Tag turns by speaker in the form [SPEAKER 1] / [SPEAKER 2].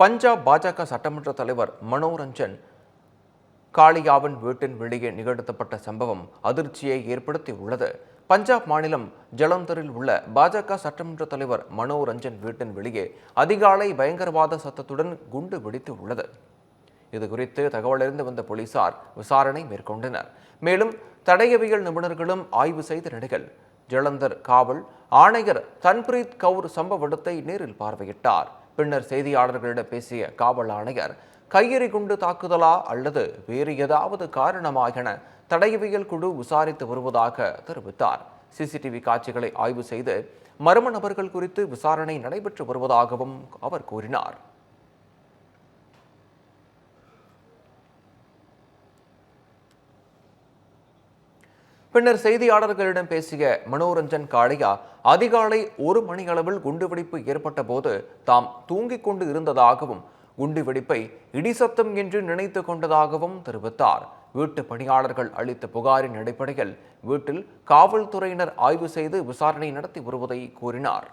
[SPEAKER 1] பஞ்சாப் பாஜக சட்டமன்ற தலைவர் மனோரஞ்சன் காளியாவின் வீட்டின் வெளியே நிகழ்த்தப்பட்ட சம்பவம் அதிர்ச்சியை ஏற்படுத்தி உள்ளது பஞ்சாப் மாநிலம் ஜலந்தரில் உள்ள பாஜக சட்டமன்ற தலைவர் மனோரஞ்சன் வீட்டின் வெளியே அதிகாலை பயங்கரவாத சத்தத்துடன் குண்டு வெடித்து உள்ளது இது குறித்து தகவலறிந்து வந்த போலீசார் விசாரணை மேற்கொண்டனர். மேலும் தடயவியல் நிபுணர்களும் ஆய்வு செய்த நிலையில் ஜலந்தர் காவல் ஆணையர் தன்பிரீத் கவுர் சம்பவ இடத்தை நேரில் பார்வையிட்டார். பின்னர் செய்தியாளர்களிடம் பேசிய காவல் ஆணையர் கையெறி குண்டு தாக்குதலா அல்லது வேறு ஏதாவது காரணமா என தடயவியல் குழு விசாரித்து வருவதாக தெரிவித்தார். சிசிடிவி காட்சிகளை ஆய்வு செய்து மர்ம நபர்கள் குறித்து விசாரணை நடைபெற்று வருவதாகவும் அவர் கூறினார். பின்னர் செய்தியாளர்களிடம் பேசிய மனோரஞ்சன் காளியா அதிகாலை ஒரு மணி அளவில் குண்டுவெடிப்பு ஏற்பட்ட போது தாம் தூங்கிக் கொண்டு இருந்ததாகவும் குண்டுவெடிப்பை இடிசத்தம் என்று நினைத்து கொண்டதாகவும் தெரிவித்தார். வீட்டு பணியாளர்கள் அளித்த புகாரின் அடிப்படையில் வீட்டில் காவல்துறையினர் ஆய்வு செய்து விசாரணை நடத்தி வருவதை கூறினார்.